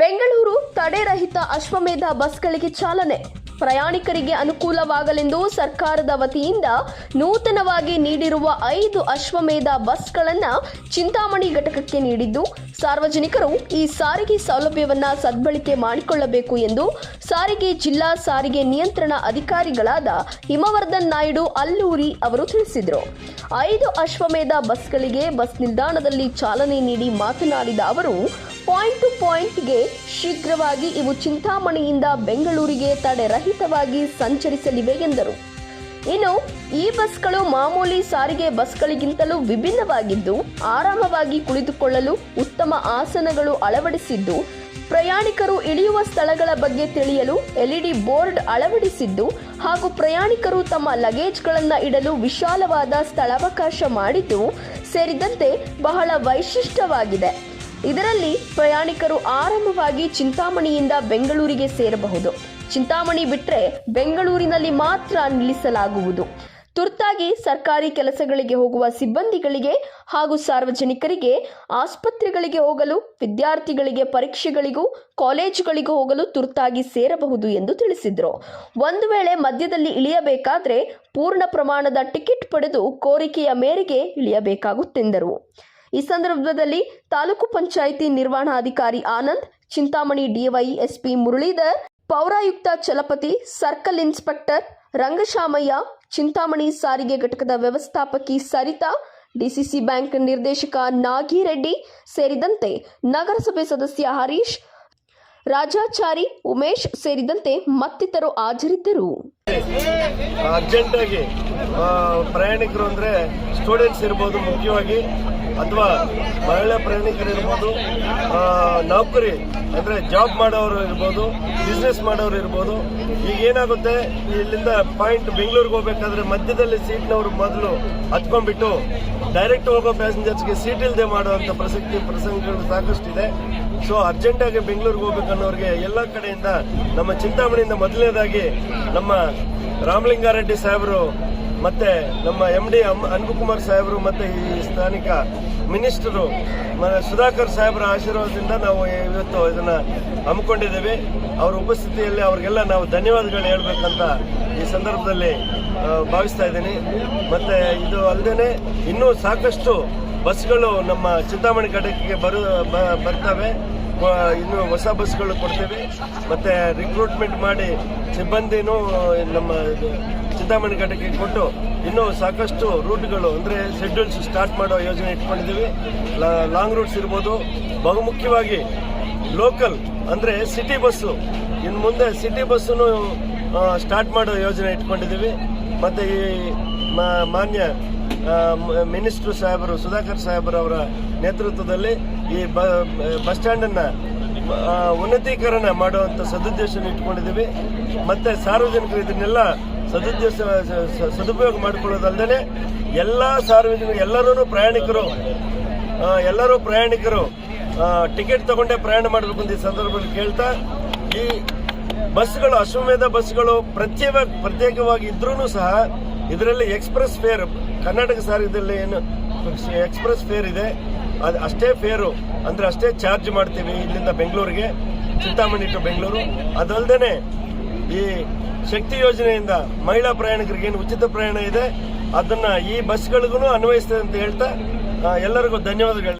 ಬೆಂಗಳೂರು ತಡೆರಹಿತ ಅಶ್ವಮೇಧ ಬಸ್ಗಳಿಗೆ ಚಾಲನೆ. ಪ್ರಯಾಣಿಕರಿಗೆ ಅನುಕೂಲವಾಗಲೆಂದು ಸರ್ಕಾರದ ವತಿಯಿಂದ ನೂತನವಾಗಿ ನೀಡಿರುವ ಐದು ಅಶ್ವಮೇಧ ಬಸ್ಗಳನ್ನು ಚಿಂತಾಮಣಿ ಘಟಕಕ್ಕೆ ನೀಡಿದ್ದು, ಸಾರ್ವಜನಿಕರು ಈ ಸಾರಿಗೆ ಸೌಲಭ್ಯವನ್ನ ಸದ್ಬಳಕೆ ಮಾಡಿಕೊಳ್ಳಬೇಕು ಎಂದು ಸಾರಿಗೆ ಜಿಲ್ಲಾ ಸಾರಿಗೆ ನಿಯಂತ್ರಣ ಅಧಿಕಾರಿಗಳಾದ ಹಿಮವರ್ಧನ್ ನಾಯ್ಡು ಅಲ್ಲೂರಿ ಅವರು ತಿಳಿಸಿದರು. ಐದು ಅಶ್ವಮೇಧ ಬಸ್ಗಳಿಗೆ ಬಸ್ ನಿಲ್ದಾಣದಲ್ಲಿ ಚಾಲನೆ ನೀಡಿ ಮಾತನಾಡಿದ ಅವರು ಪಾಯಿಂಟ್ ಟು ಪಾಯಿಂಟ್ಗೆ ಶೀಘ್ರವಾಗಿ ಇವು ಚಿಂತಾಮಣಿಯಿಂದ ಬೆಂಗಳೂರಿಗೆ ತಡೆರಹಿತವಾಗಿ ಸಂಚರಿಸಲಿವೆ ಎಂದರು. ಇನ್ನು, ಈ ಬಸ್ಗಳು ಮಾಮೂಲಿ ಸಾರಿಗೆ ಬಸ್ಗಳಿಗಿಂತಲೂ ವಿಭಿನ್ನವಾಗಿದ್ದು, ಆರಾಮವಾಗಿ ಕುಳಿತುಕೊಳ್ಳಲು ಉತ್ತಮ ಆಸನಗಳು ಅಳವಡಿಸಿದ್ದು, ಪ್ರಯಾಣಿಕರು ಇಳಿಯುವ ಸ್ಥಳಗಳ ಬಗ್ಗೆ ತಿಳಿಯಲು ಎಲ್ಇಡಿ ಬೋರ್ಡ್ ಅಳವಡಿಸಿದ್ದು, ಹಾಗೂ ಪ್ರಯಾಣಿಕರು ತಮ್ಮ ಲಗೇಜ್ಗಳನ್ನು ಇಡಲು ವಿಶಾಲವಾದ ಸ್ಥಳಾವಕಾಶ ಮಾಡಿದ್ದು, ಸೇರಿದಂತೆ ಬಹಳ ವೈಶಿಷ್ಟ್ಯವಾಗಿದೆ. ಇದರಲ್ಲಿ ಪ್ರಯಾಣಿಕರು ಆರಂಭವಾಗಿ ಚಿಂತಾಮಣಿಯಿಂದ ಬೆಂಗಳೂರಿಗೆ ಸೇರಬಹುದು. ಚಿಂತಾಮಣಿ ಬಿಟ್ಟರೆ ಬೆಂಗಳೂರಿನಲ್ಲಿ ಮಾತ್ರ ನಿಲ್ಲಿಸಲಾಗುವುದು. ತುರ್ತಾಗಿ ಸರ್ಕಾರಿ ಕೆಲಸಗಳಿಗೆ ಹೋಗುವ ಸಿಬ್ಬಂದಿಗಳಿಗೆ ಹಾಗೂ ಸಾರ್ವಜನಿಕರಿಗೆ, ಆಸ್ಪತ್ರೆಗಳಿಗೆ ಹೋಗಲು, ವಿದ್ಯಾರ್ಥಿಗಳಿಗೆ ಪರೀಕ್ಷೆಗಳಿಗೂ, ಕಾಲೇಜುಗಳಿಗೂ ಹೋಗಲು ತುರ್ತಾಗಿ ಸೇರಬಹುದು ಎಂದು ತಿಳಿಸಿದರು. ಒಂದು ವೇಳೆ ಮಧ್ಯದಲ್ಲಿ ಇಳಿಯಬೇಕಾದರೆ ಪೂರ್ಣ ಪ್ರಮಾಣದ ಟಿಕೆಟ್ ಪಡೆದು ಕೋರಿಕೆಯ ಮೇರೆಗೆ ಇಳಿಯಬೇಕಾಗುತ್ತೆಂದರು. ಈ ಸಂದರ್ಭದಲ್ಲಿ ತಾಲೂಕು ಪಂಚಾಯಿತಿ ನಿರ್ವಹಣಾಧಿಕಾರಿ ಆನಂದ್, ಚಿಂತಾಮಣಿ ಡಿವೈ ಎಸ್ಪಿ ಮುರಳೀಧರ್, ಪೌರಾಯುಕ್ತ ಚಲಪತಿ ಸರ್ಕಲ್ ಇನ್ಸ್ಪೆಕ್ಟರ್ ರಂಗಶಾಮಯ್ಯ, ಚಿಂತಾಮಣಿ ಸಾರಿಗೆ ಘಟಕದ ವ್ಯವಸ್ಥಾಪಕಿ ಸರಿತಾ, ಡಿಸಿಸಿ ಬ್ಯಾಂಕ್ ನಿರ್ದೇಶಕ ನಾಗಿರೆಡ್ಡಿ ಸೇರಿದಂತೆ ನಗರಸಭೆ ಸದಸ್ಯ ಹರೀಶ್, ರಾಜಾಚಾರಿ ಉಮೇಶ್ ಸೇರಿದಂತೆ ಮತ್ತಿತರು ಹಾಜರಿದ್ದರು. ಅರ್ಜೆಂಟಾಗಿ ಪ್ರಯಾಣಿಕರು ಅಂದ್ರೆ ಸ್ಟೂಡೆಂಟ್ಸ್ ಇರ್ಬೋದು, ಮುಖ್ಯವಾಗಿ ಅಥವಾ ಮಹಿಳಾ ಪ್ರಯಾಣಿಕರು ಇರ್ಬೋದು ಆ, ನೌಕರಿ ಅಂದರೆ ಜಾಬ್ ಮಾಡೋರು ಇರ್ಬೋದು ಬಿಸ್ನೆಸ್ ಮಾಡೋರು ಇರ್ಬೋದು ಈಗ ಏನಾಗುತ್ತೆ? ಇಲ್ಲಿಂದ ಪಾಯಿಂಟ್ ಬೆಂಗಳೂರಿಗೆ ಹೋಗ್ಬೇಕಾದ್ರೆ ಮಧ್ಯದಲ್ಲಿ ಸೀಟ್ನವರು ಮೊದಲು ಹತ್ಕೊಂಡ್ಬಿಟ್ಟು ಡೈರೆಕ್ಟ್ ಹೋಗೋ ಪ್ಯಾಸೆಂಜರ್ಸ್ಗೆ ಸೀಟ್ ಇಲ್ಲದೆ ಮಾಡುವಂಥ ಪ್ರಸಕ್ತಿ ಪ್ರಸಂಗಗಳು ಸಾಕಷ್ಟಿದೆ. ಸೊ ಅರ್ಜೆಂಟಾಗಿ ಬೆಂಗಳೂರಿಗೆ ಹೋಗ್ಬೇಕನ್ನೋರಿಗೆ ಎಲ್ಲ ಕಡೆಯಿಂದ ನಮ್ಮ ಚಿಂತಾಮಣಿಯಿಂದ ಮೊದಲನೇದಾಗಿ ನಮ್ಮ ರಾಮಲಿಂಗಾರೆಡ್ಡಿ ಸಾಹೇಬರು ಮತ್ತೆ ನಮ್ಮ ಎಂ ಡಿ ಅನ್ಬುಕುಮಾರ್ ಸಾಹೇಬರು ಮತ್ತೆ ಈ ಸ್ಥಾನಿಕ ಮಿನಿಸ್ಟರು ಸುಧಾಕರ್ ಸಾಹೇಬರ ಆಶೀರ್ವಾದದಿಂದ ನಾವು ಇವತ್ತು ಇದನ್ನ ಹಮ್ಮಿಕೊಂಡಿದ್ದೇವೆ. ಅವರ ಉಪಸ್ಥಿತಿಯಲ್ಲಿ ಅವ್ರಿಗೆಲ್ಲ ನಾವು ಧನ್ಯವಾದಗಳು ಹೇಳ್ಬೇಕಂತ ಈ ಸಂದರ್ಭದಲ್ಲಿ ಭಾವಿಸ್ತಾ ಇದ್ದೀನಿ. ಮತ್ತೆ ಇದು ಅಲ್ಲದೇನೆ ಇನ್ನೂ ಸಾಕಷ್ಟು ಬಸ್ಗಳು ನಮ್ಮ ಚಿಂತಾಮಣಿ ಘಟಕಕ್ಕೆ ಬರು ಬರ್ತವೆ. ಇನ್ನು ಹೊಸ ಬಸ್ಗಳು ಕೊಡ್ತೇವೆ. ಮತ್ತೆ ರಿಕ್ರೂಟ್ಮೆಂಟ್ ಮಾಡಿ ಸಿಬ್ಬಂದಿನೂ, ನಮ್ಮ ಚಿಂತಾಮಣಿ ಘಟಕಕ್ಕೆ ಕೊಟ್ಟು ಇನ್ನೂ ಸಾಕಷ್ಟು ರೂಟ್ಗಳು, ಅಂದರೆ ಶೆಡ್ಯೂಲ್ಸ್ ಸ್ಟಾರ್ಟ್ ಮಾಡೋ ಯೋಜನೆ ಇಟ್ಕೊಂಡಿದ್ದೀವಿ. ಲಾಂಗ್ ರೂಟ್ಸ್ ಇರ್ಬೋದು. ಬಹುಮುಖ್ಯವಾಗಿ ಲೋಕಲ್ ಅಂದರೆ ಸಿಟಿ ಬಸ್ಸು ಇನ್ನು ಮುಂದೆ ಸಿಟಿ ಬಸ್ಸನ್ನು ಸ್ಟಾರ್ಟ್ ಮಾಡೋ ಯೋಜನೆ ಇಟ್ಕೊಂಡಿದ್ದೀವಿ. ಮತ್ತು ಈ ಮಾನ್ಯ ಮಿನಿಸ್ಟರ್ ಸಾಹೇಬರು, ಸುಧಾಕರ್ ಸಾಹೇಬರವರ ನೇತೃತ್ವದಲ್ಲಿ ಈ ಬಸ್ ಸ್ಟ್ಯಾಂಡನ್ನು ಉನ್ನತೀಕರಣ ಮಾಡುವಂಥ ಸದುದ್ದೇಶನ ಇಟ್ಕೊಂಡಿದ್ದೀವಿ. ಮತ್ತು ಸಾರ್ವಜನಿಕರು ಇದನ್ನೆಲ್ಲ ಸದುದ್ದೇಶ ಸ- ಸ- ಸದುಪಯೋಗ ಮಾಡಿಕೊಳ್ಳೋದಲ್ಲದೆ ಎಲ್ಲ ಸಾರ್ವಜನಿಕರು ಎಲ್ಲರೂ ಪ್ರಯಾಣಿಕರು ಎಲ್ಲರೂ ಪ್ರಯಾಣಿಕರು ಟಿಕೆಟ್ ತಗೊಂಡೇ ಪ್ರಯಾಣ ಮಾಡಬೇಕು ಅಂತ ಈ ಸಂದರ್ಭದಲ್ಲಿ ಕೇಳ್ತಾ, ಈ ಬಸ್ಗಳು ಅಶ್ವಮೇಧ ಬಸ್ಗಳು ಪ್ರತ್ಯೇಕ ಪ್ರತ್ಯೇಕವಾಗಿ ಇದ್ರೂ ಸಹ ಇದರಲ್ಲಿ ಎಕ್ಸ್ಪ್ರೆಸ್ ಫೇರ್, ಕರ್ನಾಟಕ ಸಾರಿಗೆದಲ್ಲಿ ಏನು ಎಕ್ಸ್ಪ್ರೆಸ್ ಫೇರ್ ಇದೆ. ಅದು ಅಷ್ಟೇ ಫೇರು, ಅಂದರೆ ಅಷ್ಟೇ ಚಾರ್ಜ್ ಮಾಡ್ತೀವಿ ಇಲ್ಲಿಂದ ಬೆಂಗಳೂರಿಗೆ, ಚಿಂತಾಮಣಿ ಟು ಬೆಂಗಳೂರು. ಅದಲ್ಲದೆ ಈ ಶಕ್ತಿ ಯೋಜನೆಯಿಂದ ಮಹಿಳಾ ಪ್ರಯಾಣಿಕರಿಗೆ ಏನು ಉಚಿತ ಪ್ರಯಾಣ ಇದೆ, ಅದನ್ನ ಈ ಬಸ್ಗಳಿಗೂ ಅನ್ವಯಿಸ್ತದೆ ಅಂತ ಹೇಳ್ತಾ ಎಲ್ಲರಿಗೂ ಧನ್ಯವಾದಗಳು.